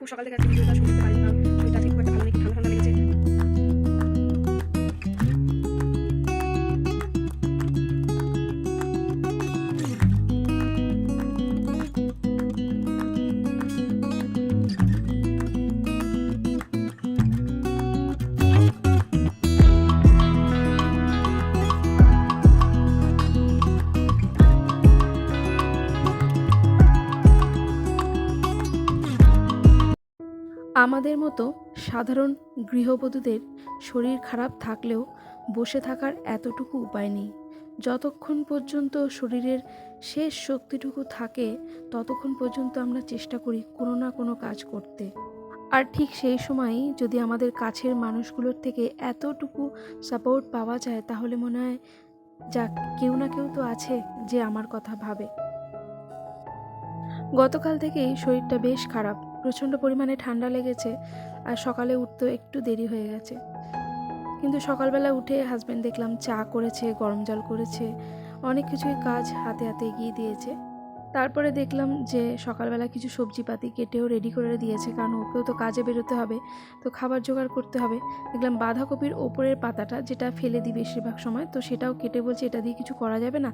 খুব সকাল থেকে আজকে ভিডিওটা শুরু করতে আমাদের মতো সাধারণ গৃহবধূদের শরীর খারাপ থাকলেও বসে থাকার এতটুকু উপায় নেই। যতক্ষণ পর্যন্ত শরীরের শেষ শক্তিটুকু থাকে, ততক্ষণ পর্যন্ত আমরা চেষ্টা করি কোনো না কোনো কাজ করতে। আর ঠিক সেই সময়ই যদি আমাদের কাছের মানুষগুলোর থেকে এতটুকু সাপোর্ট পাওয়া যায়, তাহলে মনে হয় যাক, কেউ না কেউ তো আছে যে আমার কথা ভাবে। গতকাল থেকেই শরীরটা বেশ খারাপ। প্রচণ্ড পরিমাণে ঠান্ডা লেগেছে আর সকালে উঠতেও একটু দেরি হয়ে গেছে। কিন্তু সকালবেলা উঠে হাজব্যান্ড দেখলাম চা করেছে, গরম জল করেছে, অনেক কিছুই কাজ হাতে হাতে এগিয়ে দিয়েছে। তারপরে দেখলাম যে সকালবেলা কিছু সবজিপাতি কেটেও রেডি করে দিয়েছে, কারণ ওকেও তো কাজে বেরোতে হবে, তো খাবার জোগাড় করতে হবে। দেখলাম বাঁধাকপির ওপরের পাতাটা যেটা ফেলে দিই বেশিরভাগ সময়, তো সেটাও কেটে বলছে এটা দিয়ে কিছু করা যাবে না।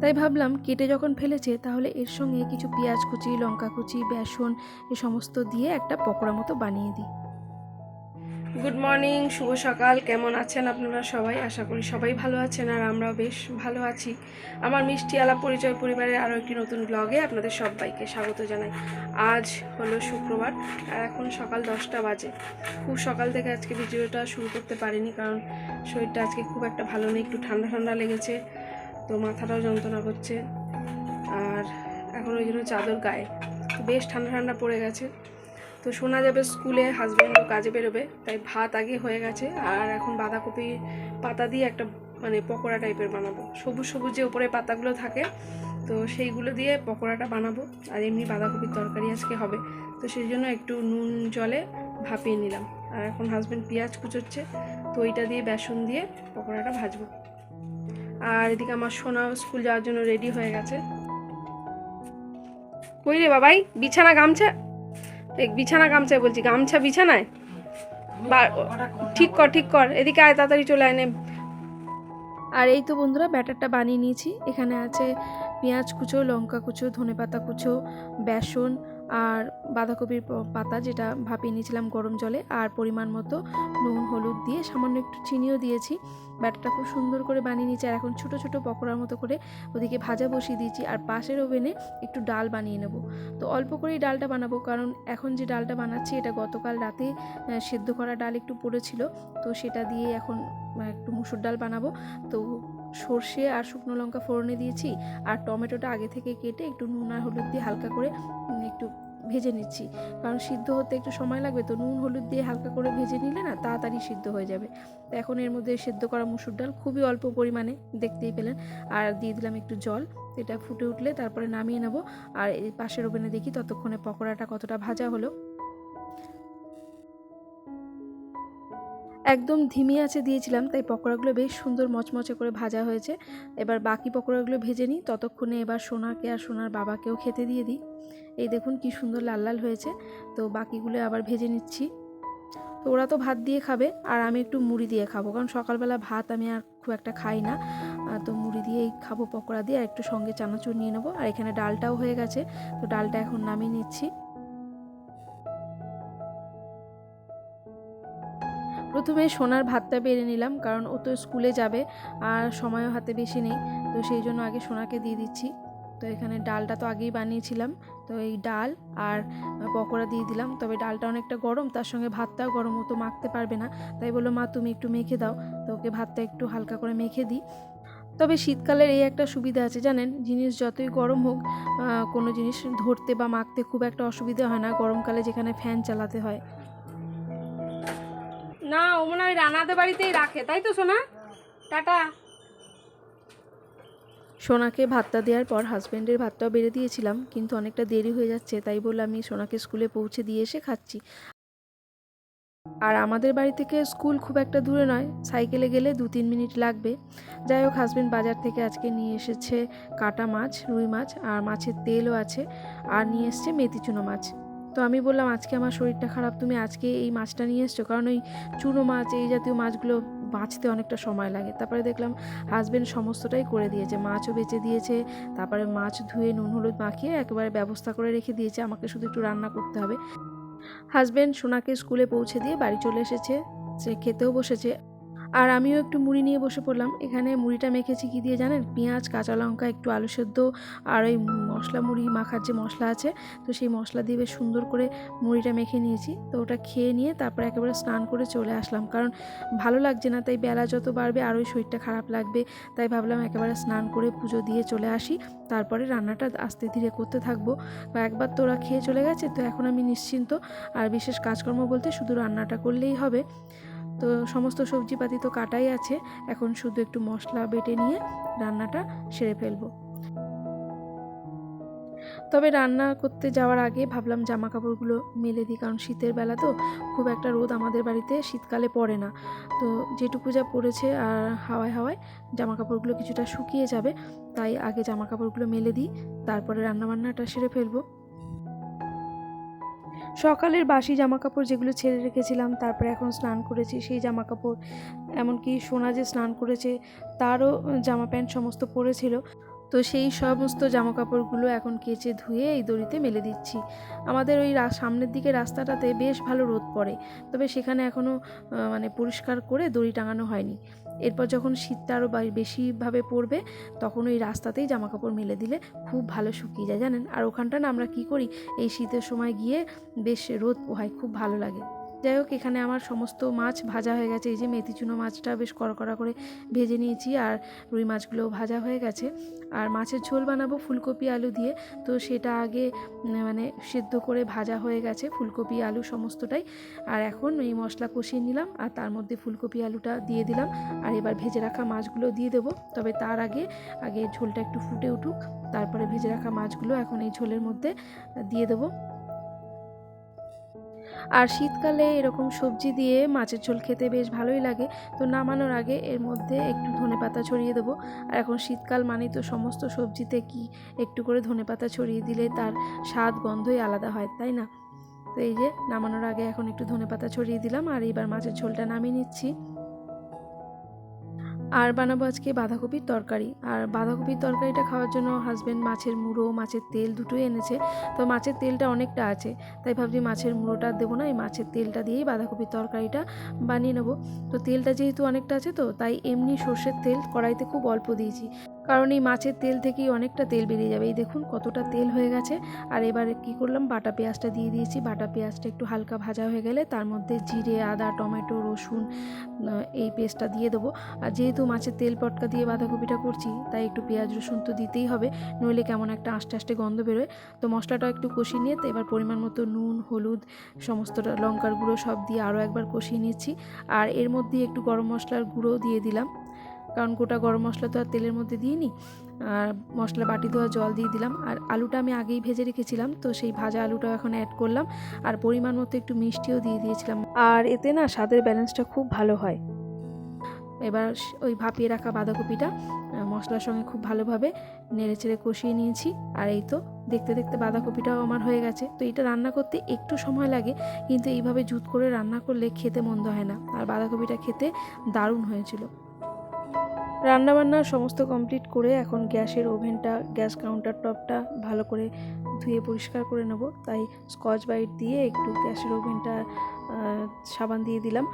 তাই ভাবলাম কেটে যখন ফেলেছে তাহলে এর সঙ্গে কিছু পেঁয়াজ কুচি, লঙ্কা কুচি, বেসন এ সমস্ত দিয়ে একটা পকোড়া মতো বানিয়ে দিই। গুড মর্নিং শুভ সকাল। কেমন আছেন আপনারা সবাই? আশা করি সবাই ভালো আছেন আর আমরাও বেশ ভালো আছি। আমার মিষ্টি আলাপ পরিচয় পরিবারের আরও একটি নতুন ব্লগে আপনাদের সবাইকে স্বাগত জানাই। আজ হলো শুক্রবার আর এখন সকাল দশটা বাজে। খুব সকাল থেকে আজকে ভিডিওটা শুরু করতে পারিনি কারণ শরীরটা আজকে খুব একটা ভালো নেই, একটু ঠান্ডা ঠান্ডা লেগেছে। তো মাথাটাও যন্ত্রণা করছে। আর এখন ওই জন্য চাদর গায়ে। বেশ ঠান্ডা ঠান্ডা পড়ে গেছে। তো শোনা যাবে স্কুলে হাজব্যান্ডও কাজে বেরোবে। তাই ভাত আগে হয়ে গেছে। আর এখন বাঁধাকপি পাতা দিয়ে একটা মানে পকোড়া টাইপের বানাবো। সবুজ সবুজ যে উপরে পাতাগুলো থাকে, তো সেইগুলো দিয়ে পকোড়াটা বানাবো। আর এমনি বাঁধাকপির তরকারি আজকে হবে। তো সেই জন্য একটু নুন জলে ভাপিয়ে নিলাম। আর এখন হাজব্যান্ড পেঁয়াজ কুচোচ্ছে। তো ওইটা দিয়ে বেসন দিয়ে পকোড়াটা ভাজবো। আর এদিকে আমার সোনা স্কুল যাওয়ার জন্য রেডি হয়ে গেছে। কই রে বাবাই, বিছানা গামছা? বিছানা গামছায় বলছি, গামছা বিছানায়? ঠিক কর ঠিক কর, এদিকে আয়, তাড়াতাড়ি চলে আয়, নে। আর এই তো বন্ধুরা, ব্যাটারটা বানিয়ে নিয়েছি। এখানে আছে পেঁয়াজ কুচো, লঙ্কা কুচো, ধনেপাতা কুচো, বেসন আর বাঁধাকপির পাতা যেটা ভাপিয়ে নিয়েছিলাম গরম জলে আর পরিমাণ মতো নুন, হলুদ দিয়ে সামান্য একটু চিনিও দিয়েছি। ব্যাটারটা খুব সুন্দর করে বানিয়ে নিয়েছি আর এখন ছোট ছোট পকোড়ার মতো করে ওদিকে ভাজা বসিয়ে দিয়েছি আর পাশের ওভেনে একটু ডাল বানিয়ে নেব। তো অল্প করেই ডালটা বানাবো কারণ এখন যে ডালটা বানাচ্ছি এটা গতকাল রাতে সেদ্ধ করা ডাল একটু পড়েছিল। তো সেটা দিয়ে এখন একটু মুসুর ডাল বানাবো। তো সর্ষে আর শুকনো লঙ্কা ফোড়নে দিয়েছি, আর টমেটোটা আগে থেকে কেটে একটু নুন আর হলুদ দিয়ে হালকা করে একটু ভেজে নিচ্ছি। কারণ সিদ্ধ হতে একটু সময় লাগবে, তো নুন হলুদ দিয়ে হালকা করে ভেজে নিলে না তাড়াতাড়ি সিদ্ধ হয়ে যাবে। তো এখন এর মধ্যে সেদ্ধ করা মুসুর ডাল খুবই অল্প পরিমাণে, দেখতেই পেলেন। আর দিয়ে দিলাম একটু জল, এটা ফুটে উঠলে তারপরে নামিয়ে নেব। আর পাশের ওভেনে দেখি ততক্ষণে পকোড়াটা কতটা ভাজা হলো। একদম ধিমি আছে দিয়েছিলাম, তাই পকোড়াগুলো বেশ সুন্দর মচমচে করে ভাজা হয়েছে। এবার বাকি পকোড়াগুলো ভেজে নিই, ততক্ষণে এবার সোনাকে আর সোনার বাবাকেও খেতে দিয়ে দিই। এই দেখুন কি সুন্দর লাল লাল হয়েছে, তো বাকিগুলো আবার ভেজে নিচ্ছি। তো ওরা তো ভাত দিয়ে খাবে, আর আমি একটু মুড়ি দিয়ে খাব, কারণ সকালবেলা ভাত আমি আর খুব একটা খাই না। তো মুড়ি দিয়েই খাব পকোড়া দিয়ে, আর একটু সঙ্গে চানাচুর নিয়ে নেব। আর এখানে ডালটাও হয়ে গেছে, তো ডালটা এখন নামিয়ে নিচ্ছি। প্রথমে সোনার ভাতটা বেড়ে নিলাম, কারণ ও তো স্কুলে যাবে আর সময়ও হাতে বেশি নেই, তো সেই জন্য আগে সোনাকে দিয়ে দিচ্ছি। তো এখানে ডালটা তো আগেই বানিয়েছিলাম, তো এই ডাল আর পকোড়া দিয়ে দিলাম। তবে ডালটা অনেকটা গরম, তার সঙ্গে ভাতটাও গরম, ও তো মাখতে পারবে না। তাই বলল, মা, তুমি একটু মেখে দাও। তো ওকে ভাতটা একটু হালকা করে মেখে দিই। তবে শীতকালের এই একটা সুবিধা আছে, জানেন? জিনিস যতই গরম হোক কোনো জিনিস ধরতে বা মাখতে খুব একটা অসুবিধা হয় না। গরমকালে যেখানে ফ্যান চালাতে হয়। না, ও মনে হয় রানাদের বাড়িতেই রাখে, তাই তো সোনা? টাটা। সোনাকে ভাতটা দেওয়ার পর হাজব্যান্ডের ভাতটাও বেড়ে দিয়েছিলাম, কিন্তু অনেকটা দেরি হয়ে যাচ্ছে, তাই বলে আমি সোনাকে স্কুলে পৌঁছে দিয়ে এসে খাচ্ছি। আর আমাদের বাড়ি থেকে স্কুল খুব একটা দূরে নয়, সাইকেলে গেলে দু তিন মিনিট লাগবে। যাই হোক হাজব্যান্ড বাজার থেকে আজকে নিয়ে এসেছে কাটা মাছ, রুই মাছ, আর মাছের তেলও আছে, আর নিয়ে এসছে মেথিচুনো মাছ। তো আমি বললাম, আজকে আমার শরীরটা খারাপ, তুমি আজকে এই মাছটা নিয়ে এসছো? কারণ ওই চুনো মাছ, এই জাতীয় মাছগুলো বাঁচতে অনেকটা সময় লাগে। তারপরে দেখলাম হাজবেন্ড সমস্তটাই করে দিয়েছে। মাছও বেচে দিয়েছে, তারপরে মাছ ধুয়ে নুন, হলুদ মাখিয়ে একেবারে ব্যবস্থা করে রেখে দিয়েছে। আমাকে শুধু একটু রান্না করতে হবে। হাজবেন্ড সোনাকে স্কুলে পৌঁছে দিয়ে বাড়ি চলে এসেছে, সে খেতেও বসেছে। আর আমিও একটু মুড়ি নিয়ে বসে পড়লাম। এখানে মুড়িটা মেখেছি কি দিয়ে জানেন? পেঁয়াজ, কাঁচা লঙ্কা, একটু আলু সেদ্ধ, আর ওই মশলা, মুড়ি, মাখার যে মশলা আছে, তো সেই মশলা দিয়ে বেশ সুন্দর করে মুড়িটা মেখে নিয়েছি। তো ওটা খেয়ে নিয়ে তারপর একেবারে স্নান করে চলে আসলাম। কারণ ভালো লাগছে না, তাই বেলা যত বাড়বে আরোই শরীরটা খারাপ লাগবে। তাই ভাবলাম একেবারে স্নান করে পুজো দিয়ে চলে আসি। তারপরে রান্নাটা আস্তে ধীরে করতে থাকব। বা একবার তো ওরা খেয়ে চলে গেছে, তো এখন আমি নিশ্চিন্ত। আর বিশেষ কাজকর্ম বলতে শুধু রান্নাটা করলেই হবে। তো সমস্ত সবজিপাতি তো কাটাই আছে। এখন শুধু একটু মশলা বেটে নিয়ে রান্নাটা সেরে ফেলব। তবে রান্না করতে যাওয়ার আগে ভাবলাম জামা কাপড়গুলো মেলে দিই, কারণ শীতের বেলা তো খুব একটা রোদ আমাদের বাড়িতে শীতকালে পড়ে না। তো যেটুকু যা পড়েছে আর হাওয়ায় হাওয়ায় জামা কাপড়গুলো কিছুটা শুকিয়ে যাবে, তাই আগে জামা কাপড়গুলো মেলে দিই, তারপরে রান্নাবান্নাটা সেরে ফেলব। সকালের বাসি জামা কাপড় যেগুলো ছেড়ে রেখেছিলাম, তারপরে এখন স্নান করেছি, সেই জামা কাপড় এমনকি সোনা যে স্নান করেছে, তারও জামা প্যান্ট সমস্ত পরেছিল তো সেই সমস্ত জামা কাপড়গুলো এখন কেচে ধুয়ে এই দড়িতে মেলে দিচ্ছি। আমাদের ওই সামনের দিকে রাস্তাটাতে বেশ ভালো রোদ পড়ে, তবে সেখানে এখনও মানে পরিষ্কার করে দড়ি টাঙানো হয়নি। এরপর যখন শীতটা আরও বেশিভাবে পড়বে, তখন ওই রাস্তাতেই জামা কাপড় মেলে দিলে খুব ভালো শুকিয়ে যায়, জানেন? আর ওখানটা না আমরা কী করি, এই শীতের সময় গিয়ে বেশ রোদ পোহায়, খুব ভালো লাগে। যাই হোক, এখানে আমার সমস্ত মাছ ভাজা হয়ে গেছে। এই যে মেথি চুনো মাছটা বেশ কড়া করে ভেজে নিয়েছি আর রুই মাছগুলোও ভাজা হয়ে গেছে। আর মাছের ঝোল বানাবো ফুলকপি আলু দিয়ে। তো সেটা আগে মানে সেদ্ধ করে ভাজা হয়ে গেছে ফুলকপি আলু সমস্তটাই। আর এখন এই মশলা কষিয়ে নিলাম আর তার মধ্যে ফুলকপি আলুটা দিয়ে দিলাম। আর এবার ভেজে রাখা মাছগুলো দিয়ে দেবো। তবে তার আগে আগে ঝোলটা একটু ফুটে উঠুক। তারপরে ভেজে রাখা মাছগুলো এখন এই ঝোলের মধ্যে দিয়ে দেবো। আর শীতকালে এরকম সবজি দিয়ে মাছের ঝোল খেতে বেশ ভালোই লাগে। তো নামানোর আগে এর মধ্যে একটু ধনে পাতা ছড়িয়ে দেবো। আর এখন শীতকাল মানে তো সমস্ত সবজিতে কি একটু করে ধনে পাতা ছড়িয়ে দিলে তার স্বাদ, গন্ধই আলাদা হয়, তাই না? তো এই যে, নামানোর আগে এখন একটু ধনে পাতা ছড়িয়ে দিলাম আর এবার মাছের ঝোলটা নামিয়ে নিচ্ছি। আর বানাবো আজকে বাঁধাকপির তরকারি। আর বাঁধাকপির তরকারিটা খাওয়ার জন্য হাজব্যান্ড মাছের মুড়ো, মাছের তেল দুটোই এনেছে। তো মাছের তেলটা অনেকটা আছে, তাই ভাবছি মাছের মুড়োটা দেবো না, এই মাছের তেলটা দিয়েই বাঁধাকপির তরকারিটা বানিয়ে নেব। তো তেলটা যেহেতু অনেকটা আছে তো, তাই এমনি সর্ষের তেল কড়াইতে খুব অল্প দিয়েছি। কারণ এই মাছের তেল থেকেই অনেকটা তেল বেরিয়ে যাবে। এই দেখুন কতটা তেল হয়ে গেছে। আর এবারে কি করলাম? বাটা পেঁয়াজটা দিয়ে দিয়েছি। বাটা পেঁয়াজটা একটু হালকা ভাজা হয়ে গেলে তার মধ্যে জিরে, আদা, টমেটো, রসুন এই পেস্টটা দিয়ে দেবো। আর যেহেতু মাছের তেল পটকা দিয়ে বাঁধাকপিটা করছি, তাই একটু পেঁয়াজ, রসুন তো দিতেই হবে। নইলে কেমন একটা আস্তে আস্তে গন্ধ বেরোয়। তো মশলাটা একটু কষিয়ে নিয়ে, তো এবার পরিমাণ মতো নুন, হলুদ, সমস্তটা লঙ্কার গুঁড়ো সব দিয়ে আরও একবার কষিয়ে নিচ্ছি। আর এর মধ্যে একটু গরম মশলার গুঁড়ো দিয়ে দিলাম। কারণ গোটা গরম মশলা তো আর তেলের মধ্যে দিইনি, আর মশলা বাটি ধোয়া জল দিয়ে দিলাম, আর আলুটা আমি আগেই ভেজে রেখেছিলাম, তো সেই ভাজা আলুটাও এখন অ্যাড করলাম, আর পরিমাণ মতো একটু মিষ্টিও দিয়ে দিয়েছিলাম। আর এতে না স্বাদের ব্যালেন্সটা খুব ভালো হয়। এবার ওই ভাপিয়ে রাখা বাঁধাকপিটা মশলার সঙ্গে খুব ভালোভাবে নেড়ে চেড়ে কষিয়ে নিয়েছি, আর এই তো দেখতে দেখতে বাঁধাকপিটাও আমার হয়ে গেছে। তো এটা রান্না করতে একটু সময় লাগে, কিন্তু এইভাবে জুত করে রান্না করলে খেতে মন্দ হয় না, আর বাঁধাকপিটা খেতে দারুণ হয়েছিল। রান্নাবান্না সমস্ত কমপ্লিট করে এখন গ্যাসের ওভেনটা, গ্যাস কাউন্টার টপটা ভালো করে ধুয়ে পরিষ্কার করে নেব। তাই স্কচ বাইট দিয়ে একটু গ্যাসের ওভেনটা সাবান দিয়ে দিলাম।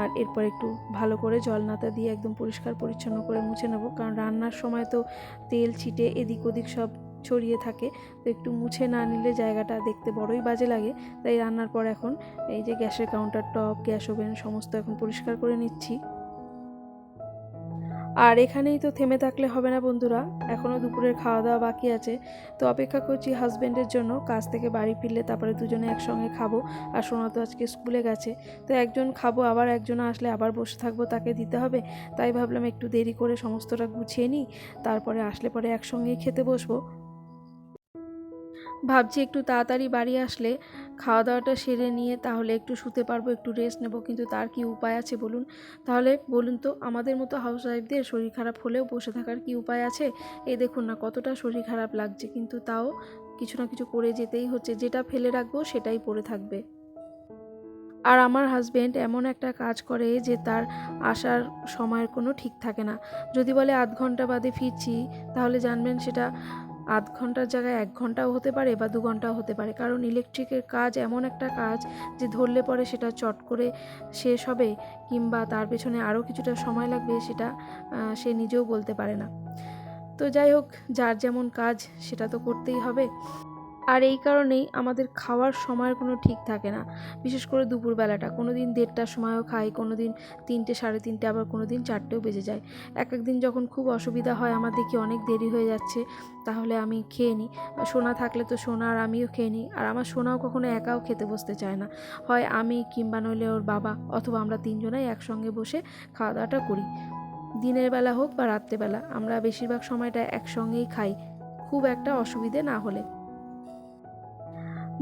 আর এরপর একটু ভালো করে জল নাতা দিয়ে একদম পরিষ্কার পরিচ্ছন্ন করে মুছে নেব। কারণ রান্নার সময় তো তেল ছিটে এদিক ওদিক সব ছড়িয়ে থাকে। তো একটু মুছে না নিলে জায়গাটা দেখতে বড়ই বাজে লাগে। তাই রান্নার পর এখন এই যে গ্যাসের কাউন্টার টপ গ্যাস ওভেন সমস্ত এখন পরিষ্কার করে নিচ্ছি। আর এখানেই তো থেমে থাকলে হবে না বন্ধুরা এখনও দুপুরের খাওয়া দাওয়া বাকি আছে। তো অপেক্ষা করছি হাজব্যান্ডের জন্য, কাজ থেকে বাড়ি ফিরলে তারপরে দুজনে একসঙ্গে খাব। আর সোনা তো আজকে স্কুলে গেছে। তো একজন খাব, আবার একজন আসলে আবার বসে থাকব, তাকে দিতে হবে। তাই ভাবলাম একটু দেরি করে সমস্তটা গুছিয়ে নিই, তারপরে আসলে পরে একসঙ্গেই খেতে বসবো। ভাবছি একটু তাড়াতাড়ি বাড়ি আসলে খাওয়া দাওয়াটা সেরে নিয়ে তাহলে একটু শুতে পারব, একটু রেস্ট নেব, কিন্তু তার কি উপায় আছে বলুন? তাহলে বলুন তো, আমাদের মতো হাউস ওয়াইফদের শরীর খারাপ হলেও বসে থাকার কি উপায় আছে? এই দেখুন না, কতটা শরীর খারাপ লাগছে, কিন্তু তাও কিছু না কিছু করে যেতেই হচ্ছে, যেটা ফেলে রাখব সেটাই পড়ে থাকবে। আর আমার হাজবেন্ড এমন একটা কাজ করে যে তার আসার সময়ের কোনো ঠিক থাকে না। যদি বলে আধ ঘণ্টা বাদে ফিরছি, তাহলে জানবেন সেটা আধ ঘণ্টার জায়গায় এক ঘন্টাও হতে পারে বা দু ঘন্টাও হতে পারে। কারণ ইলেকট্রিকের কাজ এমন একটা কাজ যে ধরলে পরে সেটা চট করে শেষ হবে কিংবা তার পেছনে আরও কিছুটা সময় লাগবে সেটা সে নিজেও বলতে পারে না। তো যাই হোক, যার যেমন কাজ সেটা তো করতেই হবে। আর এই কারণেই আমাদের খাওয়ার সময়ের কোনো ঠিক থাকে না। বিশেষ করে দুপুরবেলাটা। কোনো দিন দেড়টার সময়ও খাই কোনো দিন তিনটে, সাড়ে তিনটে, আবার কোনো দিন চারটেও বেজে যায়। এক এক দিন যখন খুব অসুবিধা হয়, আমার দেখি অনেক দেরি হয়ে যাচ্ছে, তাহলে আমি খেয়ে নিই। সোনা থাকলে তো সোনা আর আমিও খেয়ে নিই। আর আমার সোনাও কখনো একাও খেতে বসতে চায় না। হয় আমি কিংবা নইলে ওর বাবা অথবা আমরা তিনজনাই একসঙ্গে বসে খাওয়া দাওয়াটা করি। দিনের বেলা হোক বা রাত্রেবেলা, আমরা বেশিরভাগ সময়টা একসঙ্গেই খাই। খুব একটা অসুবিধে না হলে।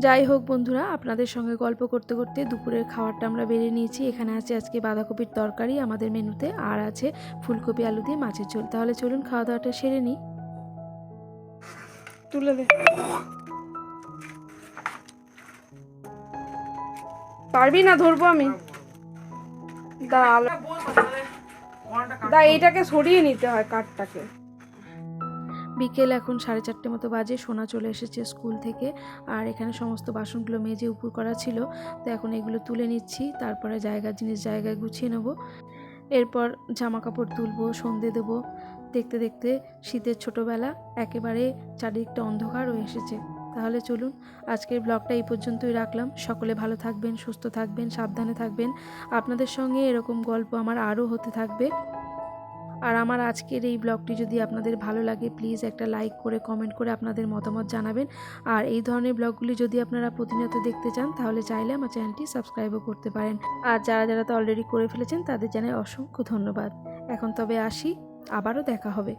যাই হোক বন্ধুরা, আপনাদের সঙ্গে গল্প করতে করতে দুপুরের খাবারটা আমরা বেরিয়ে নিয়েছি। এখানে আছে আজকে বাঁধাকপির তরকারি আমাদের মেনুতে, আর আছে ফুলকপি, আলু দিয়ে মাছের ঝোল। তাহলে চলুন খাওয়া দাওয়াটা সেরে নিই। তুলে দে। পারবি না, ধরবো আমি। দা এইটাকে সরিয়ে নিতে হয় কাঠটাকে। বিকেল এখন সাড়ে চারটে মতো বাজে, সোনা চলে এসেছে স্কুল থেকে আর এখানে সমস্ত বাসনগুলো মেজে উপর করা ছিল। তো এখন এগুলো তুলে নিচ্ছি, তারপরে জায়গার জিনিস জায়গায় গুছিয়ে নেব। এরপর জামা কাপড় তুলবো, সন্ধে দেবো। দেখতে দেখতে শীতের ছোটোবেলা, একেবারে চারিদিকটা অন্ধকার হয়ে এসেছে। তাহলে চলুন, আজকের ব্লগটা এই পর্যন্তই রাখলাম। সকলে ভালো থাকবেন, সুস্থ থাকবেন, সাবধানে থাকবেন। আপনাদের সঙ্গে এরকম গল্প আমার আরও হতে থাকবে। আর আমার আজকের এই ব্লগটি যদি আপনাদের ভালো লাগে প্লিজ একটা লাইক করে কমেন্ট করে আপনাদের মতামত জানাবেন। আর এই ধরনের ব্লগগুলি যদি আপনারা প্রতিনিয়ত দেখতে চান, তাহলে চাইলে আমার চ্যানেলটি সাবস্ক্রাইবও করতে পারেন। আর যারা যারা তো অলরেডি করে ফেলেছেন, তাদের জানাই অসংখ্য ধন্যবাদ। এখন তবে আসি, আবারও দেখা হবে।